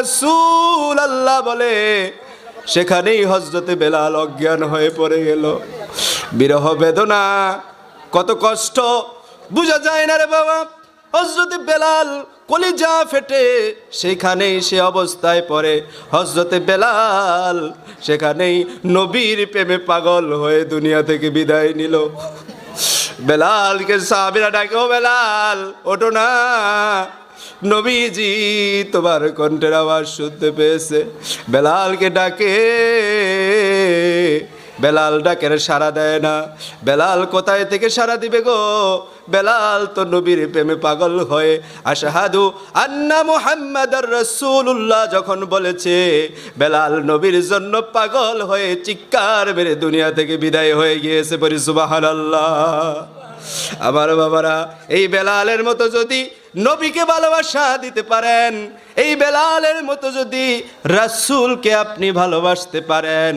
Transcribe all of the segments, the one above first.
রসুল আল্লাহ বলে, সেখানেই হজরতে বেলাল অজ্ঞান হয়ে পড়ে গেল। বিরহ বেদনা, কত কষ্ট, বোঝা যায় না রে বাবা। হজরতে বেলাল কলিজা ফেটে, সেখানেই সে অবস্থায় পড়ে। হজরতে বেলাল সেখানেই নবীর প্রেমে পাগল হয়ে দুনিয়া থেকে বিদায় নিল। বেলালকে সাহাবিরা ডাকে, ও বেলাল, ওঠো না। নবীজি, তোমার কণ্ঠের আওয়াজ শুনতে পেয়েছে। বেলালকে ডাকে, বেলাল ডাকের সাড়া দেয় না। বেলাল কোথায় থেকে সাড়া দিবে গো? বেলাল তো নবীর প্রেমে পাগল হয়ে। আশাহাদু আন্না মুহাম্মদ রসুল্লাহ যখন বলেছে, বেলাল নবীর জন্য পাগল হয়ে চিৎকার মেরে দুনিয়া থেকে বিদায় হয়ে গিয়েছে পরি সুবাহান আল্লাহ আমার বাবারা, এই বেলালের মতো যদি নবীকে ভালোবাসা দিতে পারেন, এই বেলালের মতো যদি রাসূলকে আপনি ভালোবাসতে পারেন,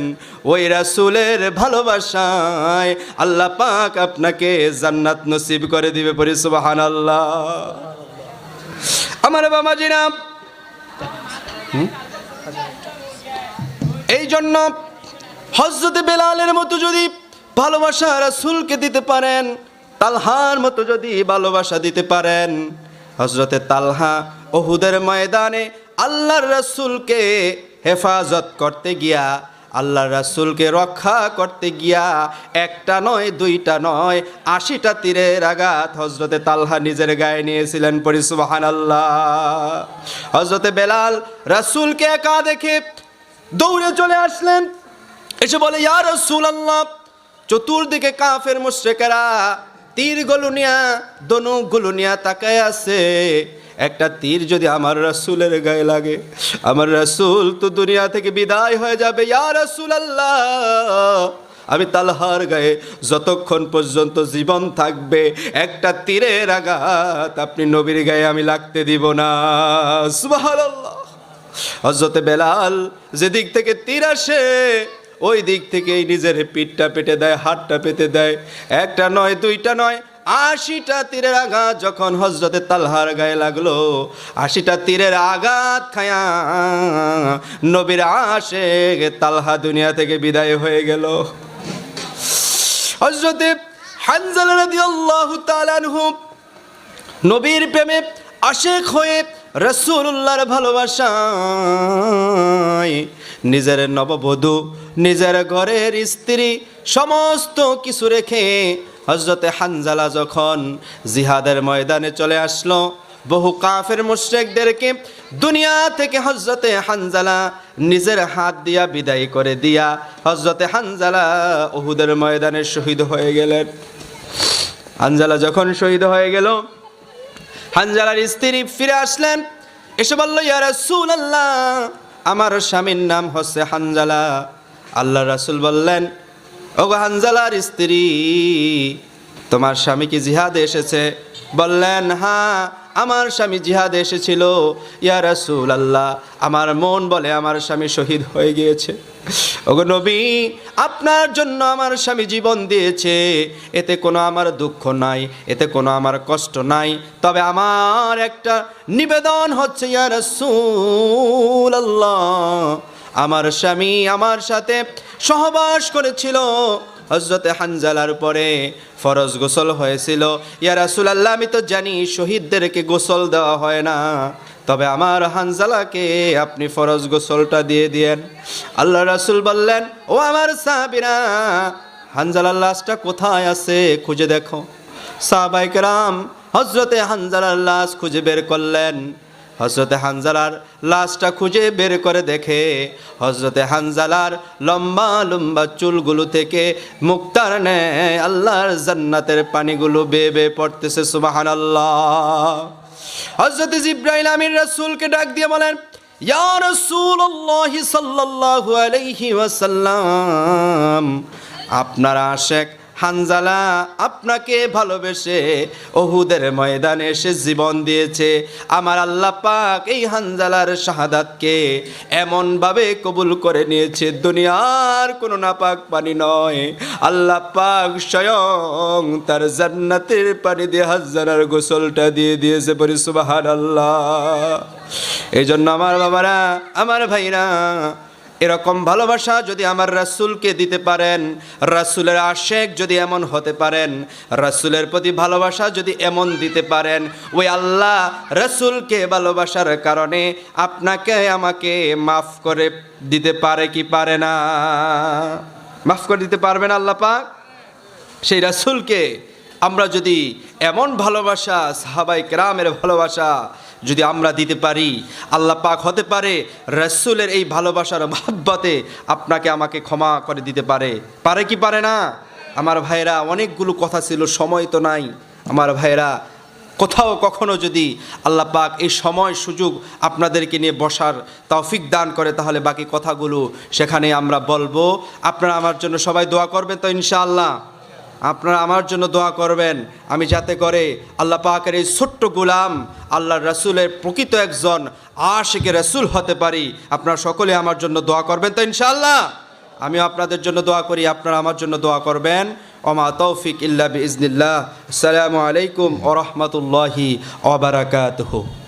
ওই রাসূলের ভালোবাসায় আল্লাহ পাক আপনাকে জান্নাত নসিব করে দিবে পরি, সুবহানাল্লাহ। আমার বাবা জিনাব এই জন্য হজরতে বেলালের মতো যদি ভালোবাসা রাসূলকে দিতে পারেন তালহার মতো যদি ভালোবাসা দিতে পারেন হজরতে তালহা ওহুদের ময়দানে আল্লাহর রাসূলকে হেফাজত করতে গিয়া আল্লাহ রাসূলকে রক্ষা করতে গিয়া, একটা নয়, দুইটা নয়, আশিটা তীরের আঘাত হজরতে তালহা নিজের গায়ে নিয়েছিলেন পরিসুবাহান আল্লাহ হজরতে বেলাল রাসূলকে একা দেখে দৌড়ে চলে আসলেন। এসে বলে, ইয়া রাসূলুল্লাহ, চতুর্দিকে কাফের মুশরিকেরা তীর গুলুনিয়া, দনু গুলুনিয়া তাকায় আছে। একটা তীর যদি আমার রাসূলের গায়ে লাগে, আমার রাসূল তো দুনিয়া থেকে বিদায় হয়ে যাবে। ইয়া রাসূলুল্লাহ, আমি তালহার গায়ে যতক্ষণ পর্যন্ত জীবন থাকবে, একটা তীরের আঘাত আপনি নবীর গায়ে আমি লাগতে দিব না। সুবহানাল্লাহ। হজরতে বেলাল যেদিক থেকে তীর আসে ওই দিক থেকেই নিজের পিঠটা পেটে দেয়, হাতটা পেতে দেয়। একটা নয়, দুইটা নয়, আশিটা তীরের আঘাত যখন হজরতে তালহার গায়ে লাগল, আশিটা তীরের আঘাত খায়া নবীর আসে তালহা দুনিয়া থেকে বিদায় হয়ে গেল। হজরতে হানজাল রাদিয়াল্লাহু তাআলা নবীর প্রেমে আশেক হয়ে রসুল্লাহর ভালোবাসায় নিজের নববধূ, নিজের ঘরের স্ত্রী সমস্ত কিছু রেখে হজরতে হানজালা যখন জিহাদের ময়দানে চলে আসলো, বহু কাফের মুশ্রেকদেরকে দুনিয়া থেকে হজরতে হানজালা নিজের হাত দিয়া বিদায় করে দিয়া হজরতে হানজালা ওহুদের ময়দানে শহীদ হয়ে গেলেন। হানজালা যখন শহীদ হয়ে গেল হানজালার স্ত্রী ফিরে আসলেন। এসে বলল, ইয়া রাসূল আল্লাহ আমার স্বামীর নাম হচ্ছে হানজালা। আল্লাহ রাসূল বললেন, ওগো হানজালার স্ত্রী, তোমার স্বামী কি জিহাদে এসেছে? বললেন হ্যাঁ। আমার স্বামী জিহাদে এসেছিল। ইয়া রাসূল আল্লাহ আমার মন বলে আমার স্বামী শহীদ হয়ে গিয়েছে। ওগো নবী, আপনার জন্য আমার স্বামী জীবন দিয়েছে। এতে কোনো আমার দুঃখ নাই, এতে কোনো আমার কষ্ট নাই। তবে আমার একটা নিবেদন হচ্ছে, ইয়া রাসূল আল্লাহ আমার স্বামী আমার সাথে সহবাস করেছিল। হজরতে হানজালার পরে ফরজ গোসল হয়েছিল। ইয়া রাসুল আল্লাহ আমি তো জানি শহীদদেরকে গোসল দেওয়া হয় না। তবে আমার হানজালাকে আপনি ফরজ গোসলটা দিয়ে দিয়েন। আল্লাহ রাসুল বললেন, ও আমার সাহাবিরা, হানজালার লাশটা কোথায় আছে খুঁজে দেখো। সাহাবাইকরাম হজরতে হানজালার লাশ খুঁজে বের করলেন। হজরতে হানজালার লাশটা খুঁজে বের করে দেখে হজরতে হানজালার লম্বা লম্বা চুলগুলো থেকে মুক্তার নেয় আল্লাহর জান্নাতের পানিগুলো বেয়ে বেয়ে পড়তেছে সুবাহান আল্লাহ হজরত জিব্রাইল আমির রাসূলকে ডাক দিয়ে বলেন আপনার আশেক হানজালা আপনাকে ভালোবেসে ওহুদের ময়দানে এসে জীবন দিয়েছে। আমার আল্লাহ পাক এই হানজালার শাহাদাতকে এমনভাবে কবুল করে নিয়েছে, দুনিয়ার কোনো নাপাক পানি নয়। আল্লাহ পাক স্বয়ং তার জান্নাতের পানি দিয়ে হাজারার গোসলটা দিয়ে দিয়েছে পরি সুবাহান আল্লাহ এই জন্য আমার বাবারা, আমার ভাইরা এরকম ভালোবাসা যদি আমার রাসূলকে দিতে পারেন, রাসূলের আশেক যদি এমন হতে পারেন, রাসূলের প্রতি ভালোবাসা যদি এমন দিতে পারেন, ওই আল্লাহ রাসূলকে ভালোবাসার কারণে আপনাকে আমাকে মাফ করে দিতে পারে কি পারে না? মাফ করে দিতে পারবেন আল্লাহ সেই রাসূলকে আমরা যদি এমন ভালোবাসা, সাহাবাই কেরামের ভালোবাসা যদি আমরা দিতে পারি, আল্লাহ পাক হতে পারে, রসুলের এই ভালোবাসার মহাব্বতে আপনাকে আমাকে ক্ষমা করে দিতে পারে। পারে কি পারে না? আমার ভাইরা অনেকগুলো কথা ছিল, সময় তো নাই। আমার ভাইরা কোথাও কখনো যদি আল্লাহ পাক এই সময় সুযোগ আপনাদেরকে নিয়ে বসার তৌফিক দান করে, তাহলে বাকি কথাগুলো সেখানে আমরা বলব। আপনারা আমার জন্য সবাই দোয়া করবেন তো ইনশাআল্লাহ। আপনারা আমার জন্য দোয়া করবেন। আমি যাতে করে আল্লাহ পাকের এই ছোট্ট গুলাম, আল্লাহ রসুলের প্রকৃত একজন আশিকে রসুল হতে পারি। আপনারা সকলে আমার জন্য দোয়া করবেন তো ইনশাল্লাহ আমি আপনাদের জন্য দোয়া করি, আপনারা আমার জন্য দোয়া করবেন। ওমা তৌফিক ইল্লা বিজনিল্লাহ আসসালামু আলাইকুম ওরহমতুল্লাহি ওবরাকাতহু